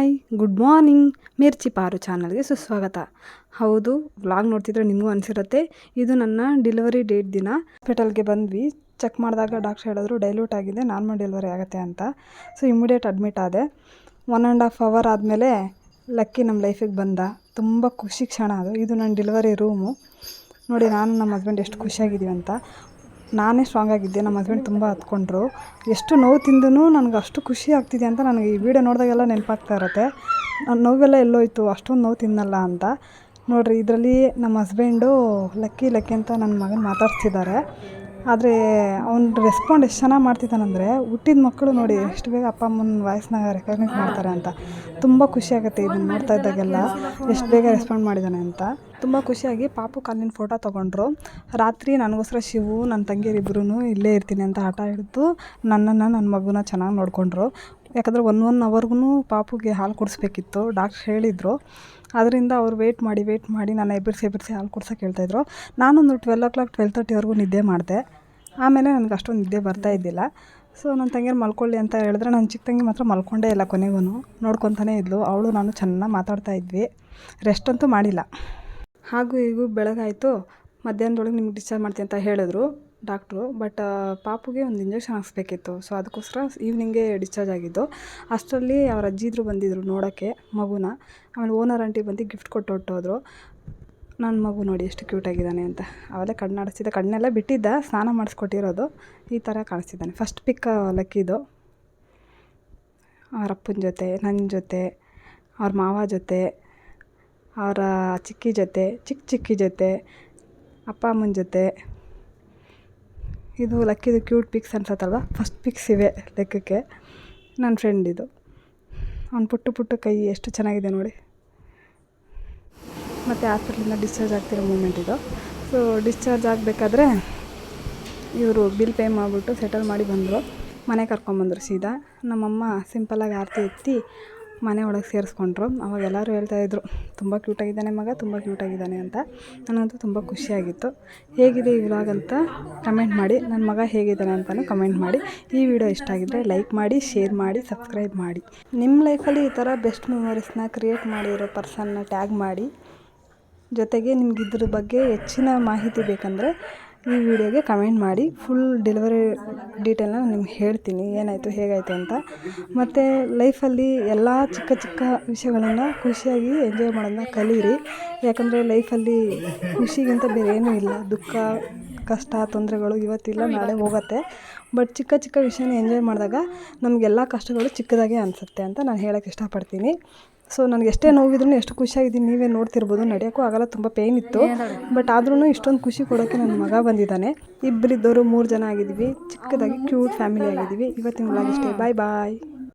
Hi, good morning. Mirchi Paru ಚಾನಲ್ಗೆ ಸುಸ್ವಾಗತ. ಹೌದು, ವ್ಲಾಗ್ ನೋಡ್ತಿದ್ರೆ ನಿಮಗೂ ಅನಿಸಿರುತ್ತೆ. ಇದು ನನ್ನ ಡೆಲಿವರಿ ಡೇಟ್ ದಿನ. ಹಾಸ್ಪಿಟಲ್ಗೆ ಬಂದ್ವಿ. ಚೆಕ್ ಮಾಡಿದಾಗ ಡಾಕ್ಟರ್ ಹೇಳಿದ್ರು, ಡೈಲ್ಯೂಟ್ ಆಗಿದೆ, ನಾರ್ಮಲ್ ಡೆಲಿವರಿ ಆಗುತ್ತೆ ಅಂತ. ಸೊ ಇಮಿಡಿಯೇಟ್ ಅಡ್ಮಿಟ್ ಆದೆ. ಒನ್ ಆ್ಯಂಡ್ ಹಾಫ್ ಅವರ್ ಆದಮೇಲೆ ಲಕ್ಕಿ ನಮ್ಮ ಲೈಫಿಗೆ ಬಂದ. ತುಂಬ ಖುಷಿ ಕ್ಷಣ ಅದು. ಇದು ನನ್ನ ಡೆಲಿವರಿ ರೂಮು. ನೋಡಿ, ನಾನು ನಮ್ಮ ಹಸ್ಬೆಂಡ್ ಎಷ್ಟು ಖುಷಿಯಾಗಿದ್ದೀವಿ ಅಂತ. ನಾನೇ ಸ್ಟ್ರಾಂಗ್ ಆಗಿದ್ದೆ, ನಮ್ಮ ಹಸ್ಬೆಂಡ್ ತುಂಬ ಹತ್ಕೊಂಡ್ರು. ಎಷ್ಟು ನೋವು ತಿಂದೂ ನನಗೆ ಅಷ್ಟು ಖುಷಿ ಆಗ್ತಿದೆ ಅಂತ ನನಗೆ ಈ ವಿಡಿಯೋ ನೋಡಿದಾಗೆಲ್ಲ ನೆನಪಾಗ್ತಾ ಇರುತ್ತೆ. ನೋವೆಲ್ಲ ಎಲ್ಲೋಯ್ತು, ಅಷ್ಟೊಂದು ನೋವು ತಿನ್ನಲ್ಲ ಅಂತ. ನೋಡಿರಿ, ಇದರಲ್ಲಿ ನಮ್ಮ ಹಸ್ಬೆಂಡು ಲಕ್ಕಿ ಲಕ್ಕಿ ಅಂತ ನನ್ನ ಮಗನ ಮಾತಾಡ್ತಿದ್ದಾರೆ ಆದರೆ ಅವ್ನು ರೆಸ್ಪಾಂಡ್ ಎಷ್ಟು ಚೆನ್ನಾಗಿ ಮಾಡ್ತಿದ್ದಾನಂದರೆ, ಹುಟ್ಟಿದ ಮಕ್ಕಳು ನೋಡಿ ಎಷ್ಟು ಬೇಗ ಅಪ್ಪ ಅಮ್ಮನ ವಾಯ್ಸ್ನಾಗ ರೆಕಗ್ನೈಸ್ ಮಾಡ್ತಾರೆ ಅಂತ. ತುಂಬ ಖುಷಿಯಾಗುತ್ತೆ ಇದನ್ನು ನೋಡ್ತಾ ಇದ್ದಾಗೆಲ್ಲ, ಎಷ್ಟು ಬೇಗ ರೆಸ್ಪಾಂಡ್ ಮಾಡಿದ್ದಾನೆ ಅಂತ. ತುಂಬ ಖುಷಿಯಾಗಿ ಪಾಪು ಕಾಲಿನ ಫೋಟೋ ತೊಗೊಂಡ್ರು. ರಾತ್ರಿ ನನಗೋಸ್ಕರ ಶಿವು ನನ್ನ ತಂಗಿಯರಿಬ್ಬರೂ ಇಲ್ಲೇ ಇರ್ತೀನಿ ಅಂತ ಹಠ ಹಿಡಿದು ನನ್ನನ್ನು ನನ್ನ ಮಗುನ ಚೆನ್ನಾಗಿ ನೋಡಿಕೊಂಡ್ರು. ಯಾಕಂದರೆ ಒನ್ ಒನ್ ಅವರ್ಗೂ ಪಾಪುಗೆ ಹಾಲು ಕೊಡಿಸ್ಬೇಕಿತ್ತು. ಡಾಕ್ಟ್ರ್ ಹೇಳಿದರು. ಅದರಿಂದ ಅವ್ರು ವೆಯ್ಟ್ ಮಾಡಿ ವೆಯ್ಟ್ ಮಾಡಿ ನಾನು ಎಬ್ಬರಿಸಿ ಎಬ್ಬರಿಸಿ ಹಾಲು ಕುಡ್ಸೋಕೆ ಹೇಳ್ತಾಯಿದ್ರು ನಾನೊಂದು ಟ್ವೆಲ್ ಓ ಕ್ಲಾಕ್ ಟ್ವೆಲ್ ತರ್ಟಿವರೆಗೂ ನಿದ್ದೆ ಮಾಡಿದೆ. ಆಮೇಲೆ ನನಗೆ ಅಷ್ಟೊಂದು ನಿದ್ದೆ ಬರ್ತಾ ಇದ್ದಿಲ್ಲ. ಸೊ ನನ್ನ ತಂಗಿಯರು ಮಲ್ಕೊಳ್ಳಿ ಅಂತ ಹೇಳಿದ್ರೆ ನನ್ನ ಚಿಕ್ಕ ತಂಗಿ ಮಾತ್ರ ಮಲ್ಕೊಂಡೇ ಇಲ್ಲ ಕೊನೆಗೂ ನೋಡ್ಕೊತಾನೇ ಇದ್ಲು. ಅವಳು ನಾನು ಚೆನ್ನಾಗಿ ಮಾತಾಡ್ತಾ ಇದ್ವಿ. ರೆಸ್ಟ್ ಅಂತೂ ಮಾಡಿಲ್ಲ. ಹಾಗೂ ಹೀಗೂ ಬೆಳಗಾಯಿತು. ಮಧ್ಯಾಹ್ನದೊಳಗೆ ನಿಮ್ಗೆ ಡಿಸ್ಚಾರ್ಜ್ ಮಾಡ್ತೀನಿ ಅಂತ ಹೇಳಿದ್ರು. ಡಾಕ್ಟ್ರು, ಬಟ್ ಪಾಪುಗೆ ಒಂದು ಇಂಜೆಕ್ಷನ್ ಹಾಕ್ಸ್ಬೇಕಿತ್ತು. ಸೊ, ಅದಕ್ಕೋಸ್ಕರ ಈವ್ನಿಂಗೇ ಡಿಸ್ಚಾರ್ಜ್ ಆಗಿದ್ದು. ಅಷ್ಟರಲ್ಲಿ ಅವ್ರ ಅಜ್ಜಿದ್ರು ಬಂದಿದ್ದರು ನೋಡೋಕ್ಕೆ ಮಗುನ. ಆಮೇಲೆ ಓನರ್ ಆಂಟಿ ಬಂದು ಗಿಫ್ಟ್ ಕೊಟ್ಟು ಹೊಟ್ಟೋದ್ರು ನನ್ನ ಮಗು ನೋಡಿ ಎಷ್ಟು ಕ್ಯೂಟಾಗಿದ್ದಾನೆ ಅಂತ. ಅವೆಲ್ಲ ಕಣ್ಣಾಡಿಸ್ತಿದ್ದ ಕಣ್ಣೆಲ್ಲ ಬಿಟ್ಟಿದ್ದ. ಸ್ನಾನ ಮಾಡಿಸ್ಕೊಟ್ಟಿರೋದು. ಈ ಥರ ಕಾಣಿಸ್ತಿದ್ದಾನೆ. ಫಸ್ಟ್ ಪಿಕ್ ಲಕ್ಕಿದು ಅವ್ರ ಅಪ್ಪನ ಜೊತೆ ನನ್ನ ಜೊತೆ, ಅವ್ರ ಮಾವ ಜೊತೆ, ಅವರ ಚಿಕ್ಕಿ ಜೊತೆ ಚಿಕ್ಕ ಚಿಕ್ಕಿ ಜೊತೆ, ಅಪ್ಪ ಅಮ್ಮನ ಜೊತೆ. ಇದು ಲಕ್ಕಿದು ಕ್ಯೂಟ್ ಪಿಕ್ಸ್ ಅನ್ಸತ್ತಲ್ವ? ಫಸ್ಟ್ ಪಿಕ್ಸ್ ಇವೆ ಲೆಕ್ಕಕ್ಕೆ. ನನ್ನ ಫ್ರೆಂಡ್ ಇದು. ಅವ್ನು ಪುಟ್ಟು ಪುಟ್ಟು ಕೈ ಎಷ್ಟು ಚೆನ್ನಾಗಿದೆ ನೋಡಿ. ಮತ್ತು ಹಾಸ್ಪಿಟ್ಲಿಂದ ಡಿಸ್ಚಾರ್ಜ್ ಆಗ್ತಿರೋ ಮೂಮೆಂಟ್ ಇದು. ಸೊ ಡಿಸ್ಚಾರ್ಜ್ ಆಗಬೇಕಾದ್ರೆ ಇವರು ಬಿಲ್ ಪೇ ಮಾಡಿಬಿಟ್ಟು ಸೆಟಲ್ ಮಾಡಿ ಬಂದರು. ಮನೆ ಕರ್ಕೊಂಬಂದರು ಸೀದಾ. ನಮ್ಮಮ್ಮ ಸಿಂಪಲ್ಲಾಗಿ ಆರತಿ ಎತ್ತಿ ಮನೆ ಒಳಗೆ ಸೇರಿಸ್ಕೊಂಡ್ರು. ಅವಾಗ ಎಲ್ಲರೂ ಹೇಳ್ತಾಯಿದ್ರು ತುಂಬ ಕ್ಯೂಟಾಗಿದ್ದಾನೆ ಮಗ, ತುಂಬ ಕ್ಯೂಟಾಗಿದ್ದಾನೆ ಅಂತ. ನನಗಂತೂ ತುಂಬ ಖುಷಿಯಾಗಿತ್ತು ಹೇಗಿದೆ ಈ ವ್ಲಾಗ್ ಅಂತ ಕಮೆಂಟ್ ಮಾಡಿ ನನ್ನ ಮಗ ಹೇಗಿದ್ದಾನೆ ಅಂತಲೂ ಕಮೆಂಟ್ ಮಾಡಿ. ಈ ವಿಡಿಯೋ ಇಷ್ಟ ಆಗಿದ್ದರೆ ಲೈಕ್ ಮಾಡಿ ಶೇರ್ ಮಾಡಿ ಸಬ್ಸ್ಕ್ರೈಬ್ ಮಾಡಿ. ನಿಮ್ಮ ಲೈಫಲ್ಲಿ ಈ ಥರ ಬೆಸ್ಟ್ ಮೆಮೊರೀಸ್ನ ಕ್ರಿಯೇಟ್ ಮಾಡಿರೋ ಪರ್ಸನ್ನ ಟ್ಯಾಗ್ ಮಾಡಿ. ಜೊತೆಗೆ ನಿಮ್ಗೆ ಇದ್ರ ಬಗ್ಗೆ ಹೆಚ್ಚಿನ ಮಾಹಿತಿ ಬೇಕಂದರೆ ಈ ವಿಡಿಯೋಗೆ ಕಮೆಂಟ್ ಮಾಡಿ ಫುಲ್ ಡೆಲಿವರಿ ಡೀಟೇಲ್ನ ನಿಮ್ಗೆ ಹೇಳ್ತೀನಿ, ಏನಾಯಿತು, ಹೇಗಾಯಿತು ಅಂತ. ಮತ್ತು ಲೈಫಲ್ಲಿ ಎಲ್ಲ ಚಿಕ್ಕ ಚಿಕ್ಕ ವಿಷಯಗಳನ್ನು ಖುಷಿಯಾಗಿ ಎಂಜಾಯ್ ಮಾಡೋದನ್ನ ಕಲೀರಿ. ಯಾಕಂದರೆ ಲೈಫಲ್ಲಿ ಖುಷಿಗಿಂತ ಬೇರೆ ಏನೂ ಇಲ್ಲ, ದುಃಖ ಕಷ್ಟ ತೊಂದರೆಗಳು ಇವತ್ತಿಲ್ಲ ನಾಳೆ ಹೋಗುತ್ತೆ. ಬಟ್ ಚಿಕ್ಕ ಚಿಕ್ಕ ವಿಷಯನ ಎಂಜಾಯ್ ಮಾಡಿದಾಗ ನಮಗೆಲ್ಲ ಕಷ್ಟಗಳು ಚಿಕ್ಕದಾಗೆ ಅನಿಸುತ್ತೆ ಅಂತ ನಾನು ಹೇಳೋಕ್ಕೆ ಇಷ್ಟಪಡ್ತೀನಿ. ಸೊ ನನಗೆ ಎಷ್ಟೇ ನೋವಿದ್ರೂ ಎಷ್ಟು ಖುಷಿಯಾಗಿದ್ದೀನಿ ನೀವೇ ನೋಡ್ತಿರ್ಬೋದು. ನಡೆಯೋಕ್ಕೂ ಆಗಲ್ಲ ತುಂಬ ಪೇಯ್ನ್ ಇತ್ತು. ಬಟ್ ಆದ್ರೂ ಇಷ್ಟೊಂದು ಖುಷಿ ಕೊಡೋಕ್ಕೆ ನನ್ನ ಮಗ ಬಂದಿದ್ದಾನೆ. ಇಬ್ಬರಿದ್ದವರು ಮೂರು ಜನ ಆಗಿದ್ದೀವಿ. ಚಿಕ್ಕದಾಗಿ ಕ್ಯೂಟ್ ಫ್ಯಾಮಿಲಿ ಆಗಿದ್ದೀವಿ. ಇವತ್ತಿನ ಇಷ್ಟೇ. ಬಾಯ್ ಬಾಯ್